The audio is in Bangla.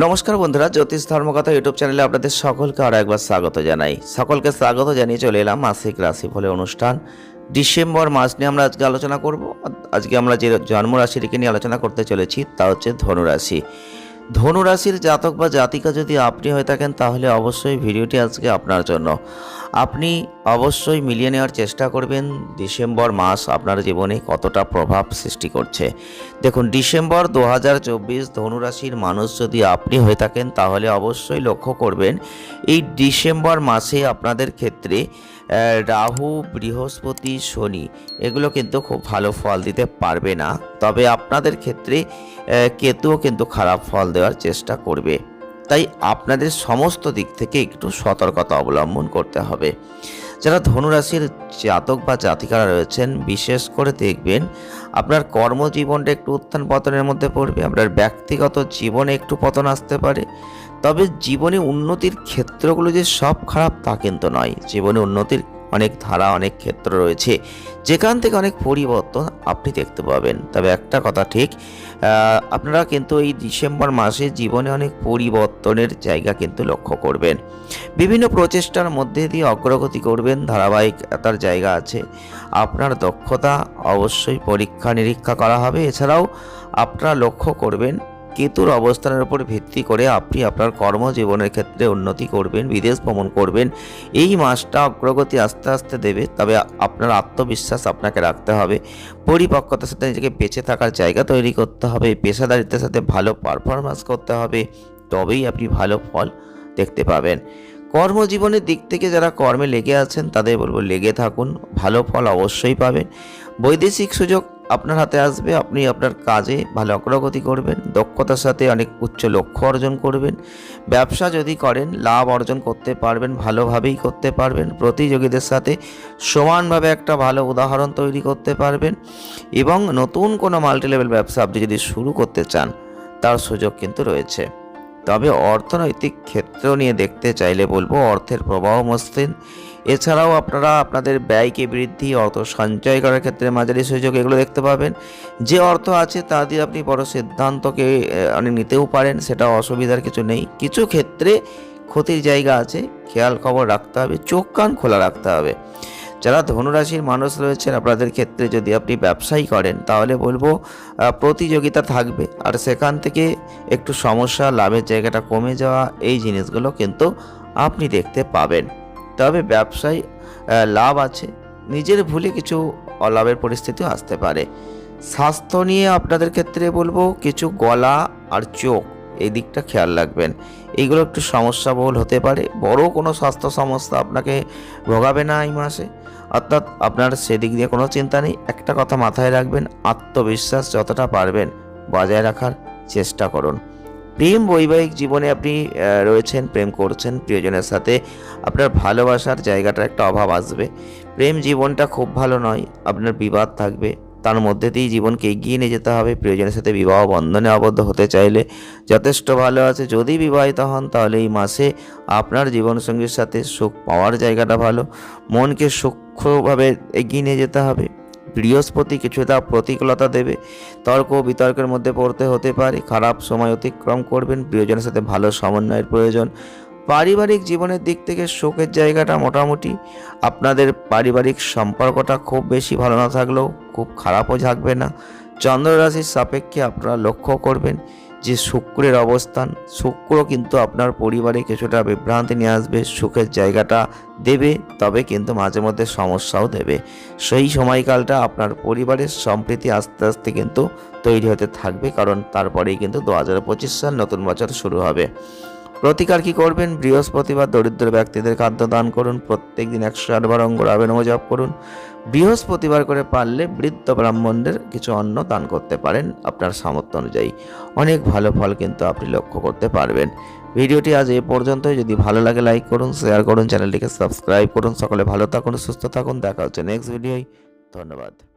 নমস্কার বন্ধুরা, জ্যোতিষ ধর্মকথা ইউটিউব চ্যানেলে আপনাদের সকলকে আরও একবার স্বাগত জানাই। সকলকে স্বাগত জানিয়ে চলে এলাম মাসিক রাশিফলে অনুষ্ঠান। ডিসেম্বর মাস নিয়ে আমরা আজকে আলোচনা করব। আজকে আমরা যে জন্মরাশিটিকে নিয়ে আলোচনা করতে চলেছি, তা হচ্ছে ধনুরাশি। ধনুরাশির জাতক বা জাতিকা যদি আপনি হয়ে থাকেন, তাহলে অবশ্যই ভিডিওটি আজকে আপনার জন্য। আপনি অবশ্যই মিলিয়ে নেওয়ার চেষ্টা করবেন। ডিসেম্বর মাস আপনার জীবনে কতটা প্রভাব সৃষ্টি করছে। দেখুন, ডিসেম্বর দু হাজার চব্বিশ ধনুরাশির মানুষ যদি আপনি হয়ে থাকেন, তাহলে অবশ্যই লক্ষ্য করবেন, এই ডিসেম্বর মাসে আপনাদের ক্ষেত্রে রাহু, বৃহস্পতি, শনি, এগুলো কিন্তু খুব ভালো ফল দিতে পারবে না। তবে আপনাদের ক্ষেত্রে কেতুও কিন্তু খারাপ ফল দেওয়ার চেষ্টা করবে। তাই আপনাদের সমস্ত দিক থেকে একটু সতর্কতা অবলম্বন করতে হবে। যারা ধনুরাশির জাতক বা জাতিকারা রয়েছেন, বিশেষ করে দেখবেন আপনার কর্মজীবনটা একটু উত্থান পতনের মধ্যে পড়বে, আপনার ব্যক্তিগত জীবনে একটু পতন আসতে পারে। তবে জীবনে উন্নতির ক্ষেত্রগুলো যে সব খারাপ তা কিন্তু নয়। জীবনে উন্নতির অনেক ধারা, অনেক ক্ষেত্র রয়েছে। যেখান থেকে অনেক পরিবর্তন আপনি দেখতে পাবেন। তবে একটা কথা ঠিক আপনারা কিন্তু এই ডিসেম্বর মাসে জীবনে অনেক পরিবর্তনের জায়গা কিন্তু লক্ষ্য করবেন। বিভিন্ন প্রচেষ্টার মধ্যে দিয়ে অগ্রগতি করবেন, ধারাবাহিক তার জায়গা আছে। আপনার দক্ষতা অবশ্যই পরীক্ষা নিরীক্ষা করা হবে। এছাড়াও আপনারা লক্ষ্য করবেন কেতুর অবস্থানের উপর ভিত্তি করে আপনি আপনার কর্মজীবনের ক্ষেত্রে উন্নতি করবেন, বিদেশ ভ্রমণ করবেন। এই মাসটা অগ্রগতি আস্তে আস্তে দেবে, তবে আপনার আত্মবিশ্বাস আপনাকে রাখতে হবে। পরিপক্কতার সাথে নিজেকে বেঁচে থাকার জায়গা তৈরি করতে হবে, পেশাদারিত্বের সাথে ভালো পারফরমেন্স করতে হবে, তবেই আপনি ভালো ফল দেখতে পাবেন। কর্মজীবনের দিক থেকে যারা কর্মে লেগে আছেন, তাদের বলব লেগে থাকুন, ভালো ফল অবশ্যই পাবেন। বৈদেশিক সুযোগ আপনার হাতে আসবে, আপনি আপনার কাজে ভালো অগ্রগতি করবেন, দক্ষতার সাথে অনেক উচ্চ লক্ষ্য অর্জন করবেন, ব্যবসা যদি করেন, লাভ অর্জন করতে পারবেন, ভালোভাবেই করতে পারবেন, প্রতিযোগীদের সাথে সমানভাবে একটা ভালো উদাহরণ তৈরি করতে পারবেন এবং নতুন কোনো মাল্টি লেভেল ব্যবসা আপনি যদি শুরু করতে চান, তার সুযোগ কিন্তু রয়েছে। তবে অর্থনৈতিক ক্ষেত্র নিয়ে দেখতে চাইলে বলব, অর্থের প্রবাহ মসৃণ এছাড়াও আপনারা আপনাদের ব্যয়কে বৃদ্ধি অর্থ সঞ্চয় করার ক্ষেত্রে মাঝারি সুযোগ এগুলো দেখতে পাবেন। যে অর্থ আছে তা দিয়ে আপনি বড় সিদ্ধান্তকে অনেক নিতেও পারেন, সেটা অসুবিধার কিছু নেই। কিছু ক্ষেত্রে ক্ষতির জায়গা আছে, খেয়াল খবর রাখতে হবে, চোখ কান খোলা রাখতে হবে। যারা ধনুরাশির মানুষ রয়েছেন, আপনাদের ক্ষেত্রে যদি আপনি ব্যবসায়ী করেন, তাহলে বলব প্রতিযোগিতা থাকবে। আর সেখান থেকে একটু সমস্যা, লাভের জায়গাটা কমে যাওয়া, এই জিনিসগুলো কিন্তু আপনি দেখতে পাবেন। তবে ব্যবসায় লাভ আছে। নিজের ভুলে কিছু অলাভের পরিস্থিতিও আসতে পারে। স্বাস্থ্য নিয়ে আপনাদের ক্ষেত্রে বলব, কিছু গলা আর চোখ, এই দিকটা খেয়াল রাখবেন। এইগুলো একটু সমস্যাবহুল হতে পারে। বড় কোনো স্বাস্থ্য সমস্যা আপনাকে ভোগাবে না এই মাসে। অর্থাৎ আপনার সেদিক দিয়ে কোনো চিন্তা নেই। একটা কথা মাথায় রাখবেন, আত্মবিশ্বাস যতটা পারবেন বজায় রাখার চেষ্টা করুন। প্রেম বৈবাহিক জীবনে আপনি রয়েছেন, প্রেম করছেন প্রিয়জনের সাথে, আপনার ভালোবাসার জায়গাটার একটা অভাব আসবে। প্রেম জীবনটা খুব ভালো নয়, আপনার বিবাদ থাকবে। তার মধ্যে দিয়েই জীবনকে এগিয়ে নিয়ে যেতে হবে, প্রিয়জনের সাথে বিবাহ বন্ধনে আবদ্ধ হতে চাইলে। যথেষ্ট ভালো আছে, যদি বিবাহিত হন তাহলে এই মাসে আপনার জীবনসঙ্গীর সাথে সুখ পাওয়ার জায়গাটা ভালো। মনকে সূক্ষ্মভাবে এগিয়ে নিয়ে যেতে হবে। বৃহস্পতি কিছুটা প্রতিকূলতা দেবে। তর্ক বিতর্কের মধ্যে পড়তে হতে পারে। খারাপ সময় অতিক্রম করবেন। প্রিয়জনের সাথে ভালো সমন্বয়ের প্রয়োজন। পারিবারিক জীবনের দিক থেকে শোকের জায়গাটা মোটামুটি। আপনাদের পারিবারিক সম্পর্কটা খুব বেশি ভালো না থাকলেও খুব খারাপও থাকবে না। চন্দ্র রাশির সাপেক্ষে আপনারা লক্ষ্য করবেন। যে শুক্রের অবস্থান শুক্র কিন্তু আপনার পরিবারে কিছুটা বিভ্রান্তি নিয়ে আসবে, সুখের জায়গাটা দেবে, তবে কিন্তু মাঝে মধ্যে সমস্যাও দেবে। সেই সময়কালটা আপনার পরিবারের সম্প্রীতি আস্তে আস্তে কিন্তু তৈরি হতে থাকবে, কারণ তারপরেই কিন্তু দু হাজার পঁচিশ সাল নতুন বছর শুরু হবে। প্রতিকার কি করবেন? বৃহস্পতিবার দরিদ্র ব্যক্তিদের খাদ্য দান করুন। প্রত্যেক দিন একশো আটবার অঙ্গর আবেনম জপ করুন। বৃহস্পতিবার করে পারলে বৃদ্ধ ব্রাহ্মণদের কিছু অন্ন দান করতে পারেন আপনার সামর্থ্য অনুযায়ী। অনেক ভালো ফল কিন্তু আপনি লক্ষ্য করতে পারবেন। ভিডিওটি আজ এ পর্যন্ত যদি ভালো লাগে, লাইক করুন, শেয়ার করুন, চ্যানেলটিকে সাবস্ক্রাইব করুন। সকলে ভালো থাকুন, সুস্থ থাকুন। দেখা হচ্ছে নেক্সট ভিডিওয়। ধন্যবাদ।